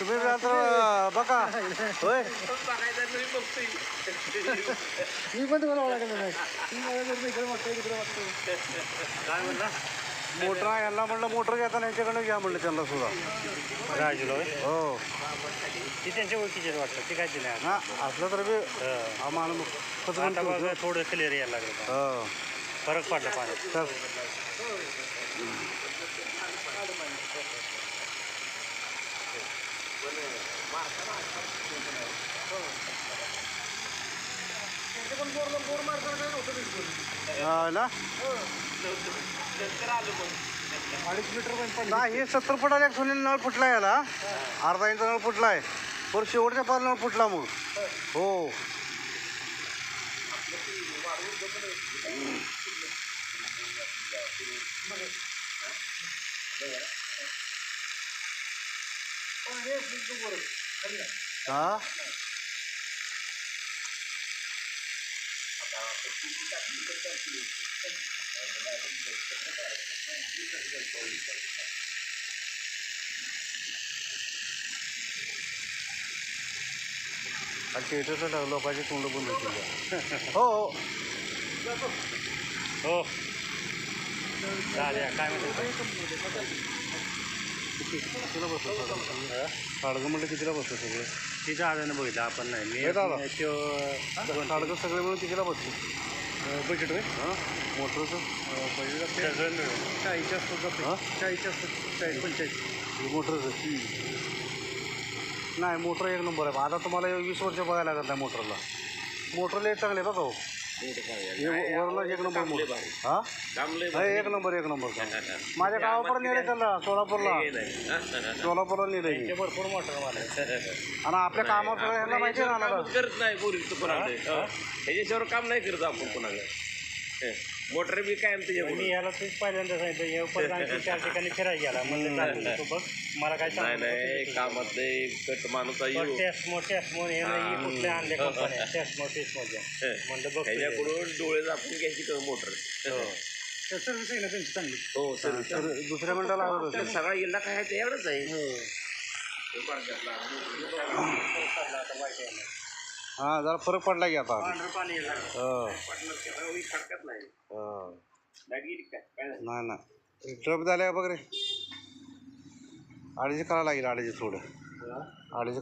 तुम्ही आता बघा. होय. मी पण तुम्हाला ओळखलं नाही. मला जर इकडे बघताय तिकडे बघताय. काय म्हणला? मोटर यांना म्हणलं मोटर घेताना यांच्याकडे घ्या म्हणलं त्यांना सुद्धा. राजूला होय? हो. ती त्यांच्या ओळखीचे वाटतं ती काय दिलं हा असलं तर बी आम्हाला कसं आता म्हणतो बघा थोडं क्लिअर यायला लागलं हो. फरक पडला पाण्यात तर ना अडीच मीटर पण पडलं नाही हे सत्तर फुटाला एक सोनी नळ फुटला याला. अर्धा इंच नळ फुटलाय. पर शेवटच्या पाच नळ फुटला मग. हो. हा? थिएटरचं लोकांची तोंड बंद होतील हो हो. हो. चालेल काय म्हणतो? कितीला बसतो साडगं म्हणलं कितीला बसतो सगळं? तिथं आल्यानं बघितलं आपण नाही. मी हे दादा. त्यो साडगं सगळे मिळून कितीला बसतो बजेट होय हां? मोटरचं सगळं मिळून. चाळीसच्या असतो हां? चाळीसच्या असतो चाळीस पंचेचाळीस. मोटरचं नाही मोटर एक नंबर आहे. आता तुम्हाला हे वीस वर्ष बघायला लागत नाही मोटरला. मोटरला एक चांगले बघा हो हे. वरला एक नंबर हा? नाही, एक नंबर एक नंबर. माझ्या गावापर्यंत नेले त्याला सोलापूरला. सोलापूरला नेले भरपूर मला आणि आपल्या कामात माहिती. करत नाही पोरी तू कोणाकडे ह्याच्याशिवाय काम नाही करत आपण कोणाकडे मोटर बी कायम मी याला तेच पहिल्यांदा सांगितलं हे परत आणखी चार ठिकाणी फिरायला गेला. म्हणलं तू बघ मला काय नाही नाही कामात कट माणूस आहे. हे नाही हे कुठल्या आणल्या कंपन्या म्हणलं बघ. ह्याच्याकडून डोळे झाकून घ्यायची कर मोटर. सर्व्हिस आहे ना त्यांची चांगली? हो सर तर दुसऱ्या आवडत होतं. सगळा इल्ला काय आहे त्याच्याकडेच आहे. हा जरा फरक पडला की आता. पांढरं पाणी यायला लागलं. हो नाही. हो. बॅग गेली काय काय झालं? नाही नाही. ट्रप झाल्या बघ रे? अडीच करावं लागेल अडीच थोडं. अडीच